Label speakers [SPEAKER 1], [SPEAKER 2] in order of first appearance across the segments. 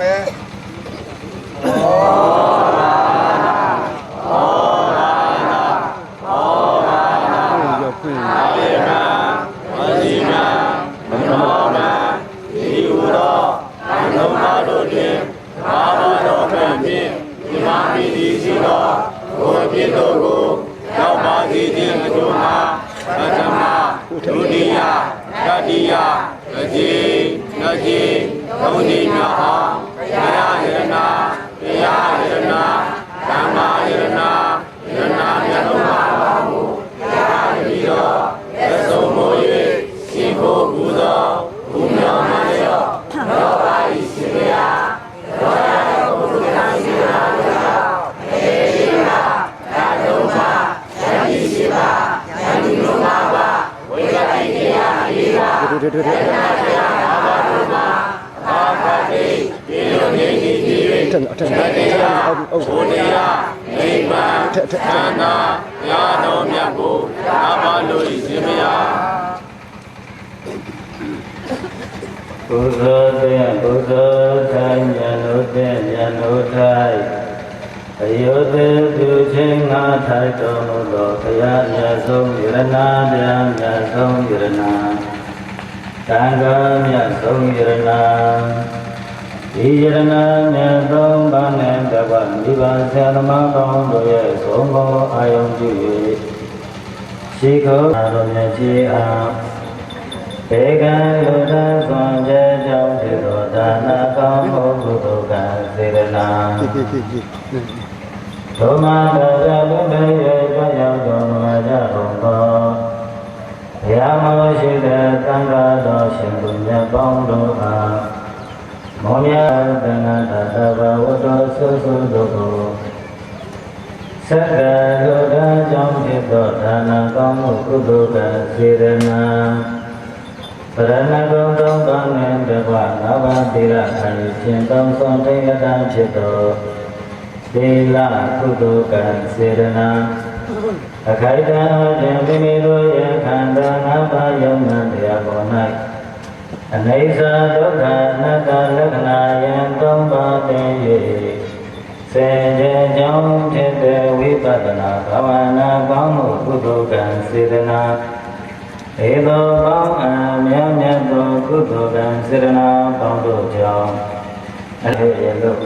[SPEAKER 1] မယ်ထ ဘုရား
[SPEAKER 2] တဲ့
[SPEAKER 3] ဘုရားထိုင်ဉာဏ်တို့တဲ့ဉာဏ်တို့ထိုင်အယောသေးပြုခြင်းငါထိုက်တော်မူသောဘုရားမြတ်ဆုံးယရနာဗျာမြတ်ဆုံးယရနာတန်ခါမြတ်ဆုံးယရနာဒီယရနာမြတ်ဆုံးပါနဲ့တကွမိဘဆရာသမားပေါင်းတို့ရဲ့သုံးဘောအာယုံပြု၍ရှိခိုးတော်မြတ်ကြီးအား ဘေကံလူတံသွန်ကြကြောင့်ဖြစ်သောဒါနာကောင်းမှုကုသိုလ်ကံစေရနာ
[SPEAKER 1] ကိကိကိကိ
[SPEAKER 3] ဒုမတရလူတွေရဲ့ကြောင့်ရောက်တော်မူကြကုန်သောဘုရားမရှိတဲ့သံဃာတော်ရှင်သူမြတ်ပေါင်းတို့အားမောမြတ်တဏ္ဍတတဘဝတ္တဆုစုတို့ကိုသက္ကလူတံကြောင့်ဖြစ်သောဒါနာကောင်းမှုကုသိုလ်ကံစေရနာပ ရဏဂုံသုံးပါးနှင့်တကွနဝတိရအရိရှင်သုံးဆုံးတိယတံဖြစ်သောသီလကုသိုလ်ကံစေရနာအခိုက်တံအခြင်းမိမိတို့ရဲ့ခန္ဓာငါးပါးယုံနာတရားပေါ်၌အနိစ္စဒုက္ခအနတ္တလက္ခဏာယံသုံးပါးသိ၍စေခြင်းကြောင့်ဖြစ်တဲ့ဝိပဿနာဘာဝနာကောင်းမှုကုသိုလ်ကံစေရနာ ဧသောကောင်းအံမြတ်မြတ်သောကုသိုလ်ကံစေရနာပေါင်းတို့ကြောင့်အထေရလို့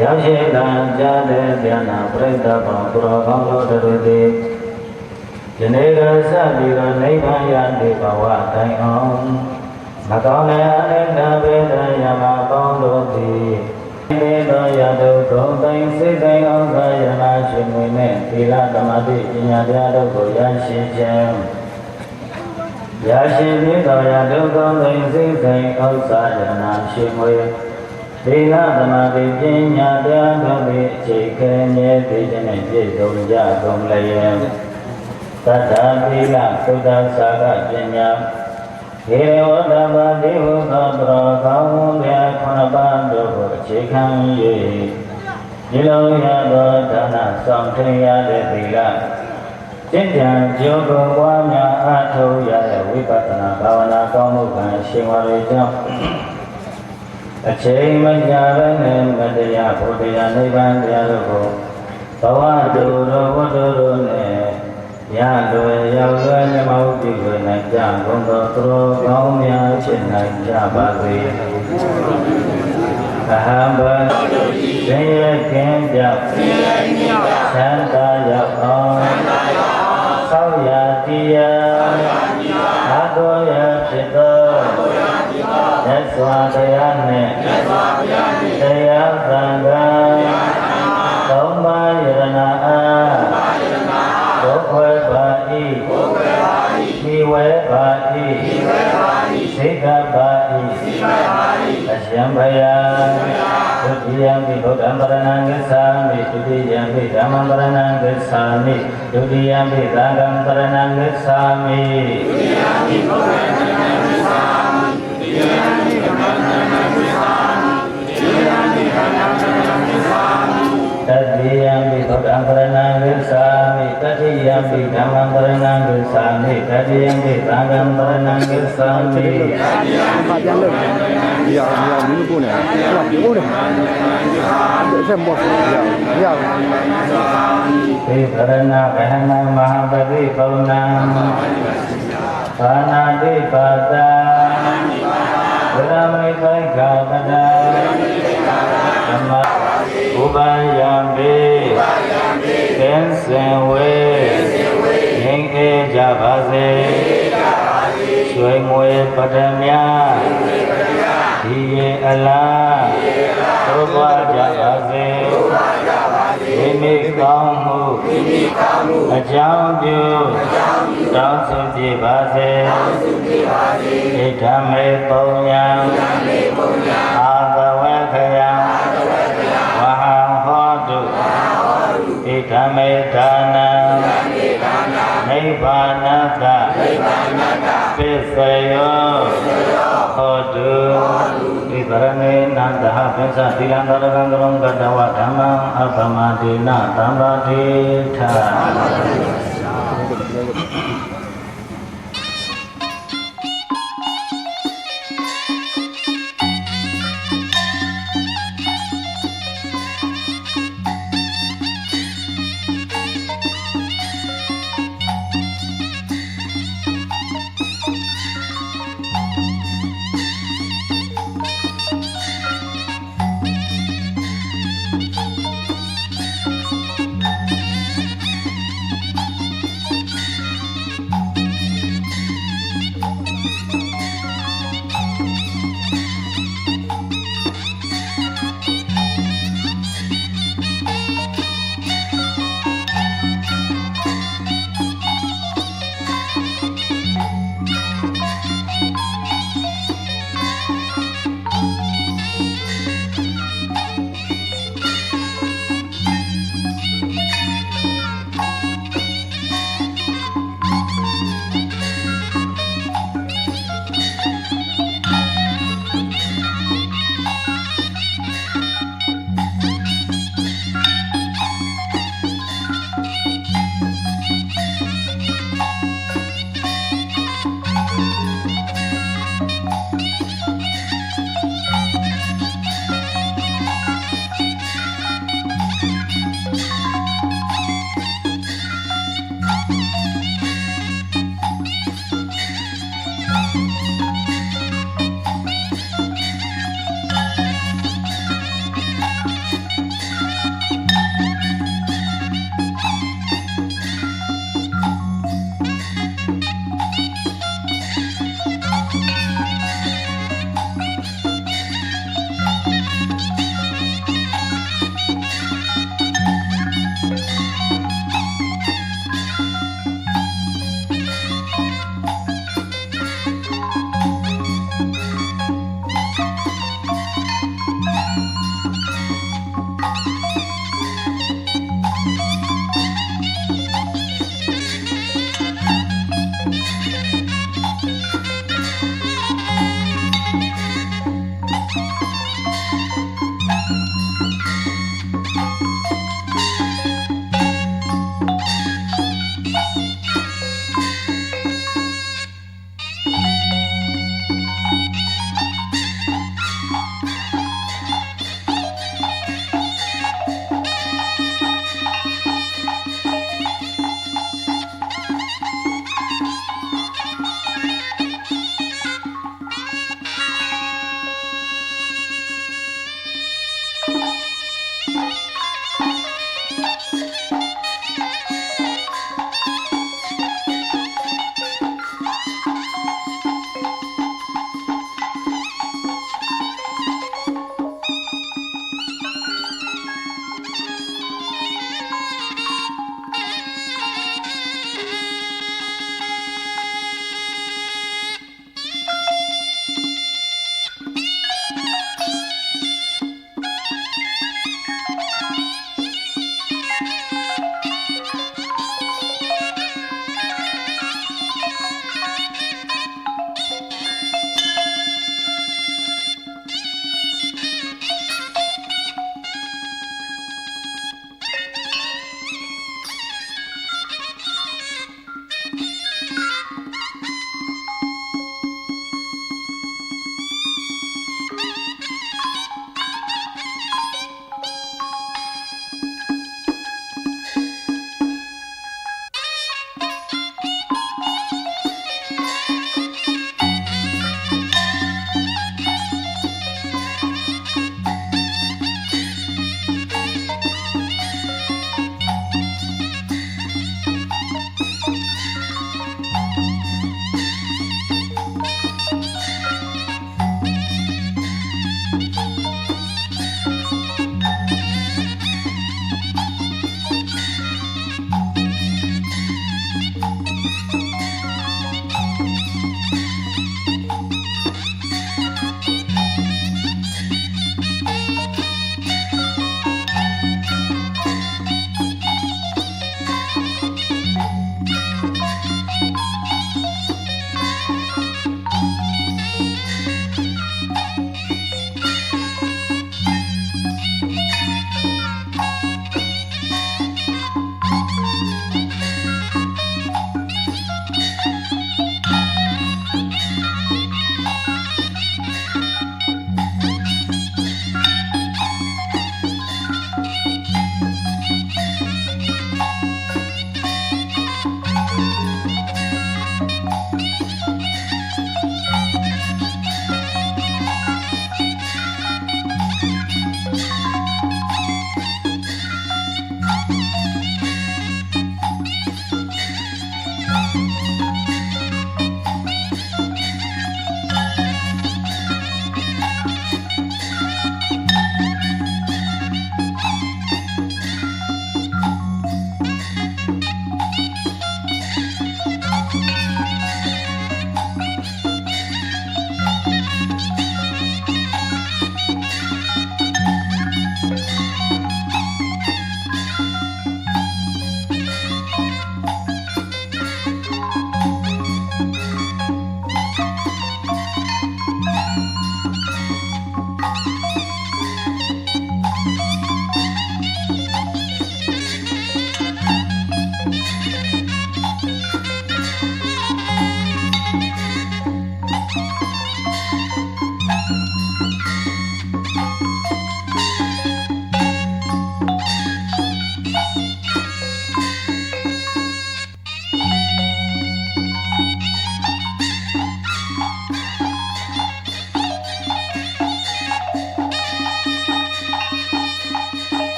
[SPEAKER 3] ရောက်ရှိလာကြတဲ့ဉာဏပရိသတ်ပေါင်းသူတော်ကောင်းတို့တို့သည်ယနေ့ကစပြီးတော့နိဗ္ဗာန်ရတဲ့ဘဝတိုင်အောင်မကောင်းတဲ့အနိစ္စဝေဒယမပေါင်းတို့သည်ဒီသောရတုသုံးသိစိတ်တိုင်းအောင်သာယနာရှင်ဝင်နဲ့သီလသမာဓိပညာတရားတို့ကိုရရှိခြင်း ရရှိပြီးသောရဒုက္ခသိစိတ်တိုင်းဥစ္စာယနာရှိမွေသီလသမာဓိပညာတရားတို့သည်အခြေခဲမြဲသိခြင်းနဲ့ပြည့်စုံကြကုန်လျက်သတ္တသီလသုဒ္ဓစာကပညာေဝတမတိဟုသောတရောကောင်းမှုများခုနှစ်ပါးတို့ကိုအခြေခံ၍ဒီလိုရသောဒါနဆောင်ထင်ရတဲ့သီလ ကျင့်ကြံကြိုးကိုပွားများအားထုတ်ရတဲ့ဝိပဿနာဘာဝနာကောင်းမှုကံရှင်ဝါတွေကြောင့်အချိန်မကြာဘဲနဲ့မတရားဘုရားနိဗ္ဗာန်တရားတို့ကိုဘဝတူတော်ဝတ္တုတို့နဲ့ရလွယ်ရောက်လွယ်နှမောပြုလွယ်နိုင်ကြကုန်သောသူတော်ကောင်းများဖြစ်နိုင်ကြပါစေ။အဟံဘသင်ရကင်းကြောင့်သံသာရောက် ဒုတိယမိသံဃံပရဏံဂစ္ဆာမိဒုတိယမိဗုဒ္ဓံပရဏံဂစ္ဆာမိဒုတိယမိဓမ္မံပရဏံဂစ္ဆာမိဒုတိယမိသံဃံပရဏံဂစ္ဆာမိတတိယမိဗုဒ္ဓံပရဏံဂစ္ဆာမိတတိယမိဓမ္မံပရဏံဂစ္ဆာမိတတိတိယံမိသံဃံပရဏံကိသာမိ
[SPEAKER 1] ဘာပြန်လို့ဒီအောင်ဒီအောင်မင်းကိုနဲ့ဟောပြောတယ်အဲ့ဆက်မော့ရအောင်ရအောင်
[SPEAKER 3] သေပရဏဂဟနမဟာပတိပုံနံဘာနာတိပါဒာဝရမိသိက္ခာပဒာသမဥပယံပေကင်းစင်ဝေငြိမ်းအေးကြပါစေရွှေငွေပဒမြဒီရေအလားသို့ပွားကြပါစေမိမိကောင်း မှုအကြောင်းပြုတောင်းဆိုကြပါစေဣဒ္ဓမေပုံညာအာသဝေခယံဝဟံဟောတုဣဒ္ဓမေဒါနံနိဗ္ဗာနတပစ္စယောဟောတုဣပရမေ နန္တဟပိစ္ဆသီလံတရကံကရုံကတဝဓမ္မံအပမတိနသံဃတိထ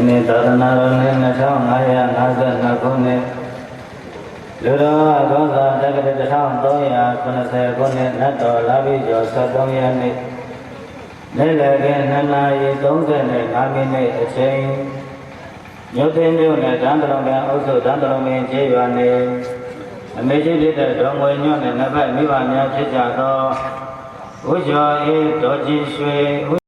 [SPEAKER 3] ဒီနေ့သာသနာတော်နှစ်2552ခုနှစ်လူတော်သောသာတက္ကရာ1390ခုနှစ်နတ်တော်လာပြီကျော်73ရက်နေ့နေ့လည်ခင်း2နာရီ35မိနစ်အချိန်မြို့သိမ်းမြို့နယ်တန်တလုံးပင်အုပ်စုတန်တလုံးပင်ခြေရွာနေအမေကြီးဖြစ်တဲ့ဒေါ်ငွေညွန့်နဲ့နတ်ဘက်မိဘများဖြစ်ကြသောဝိဇ္ဇောအေးဒေါ်ကြီးရွှေ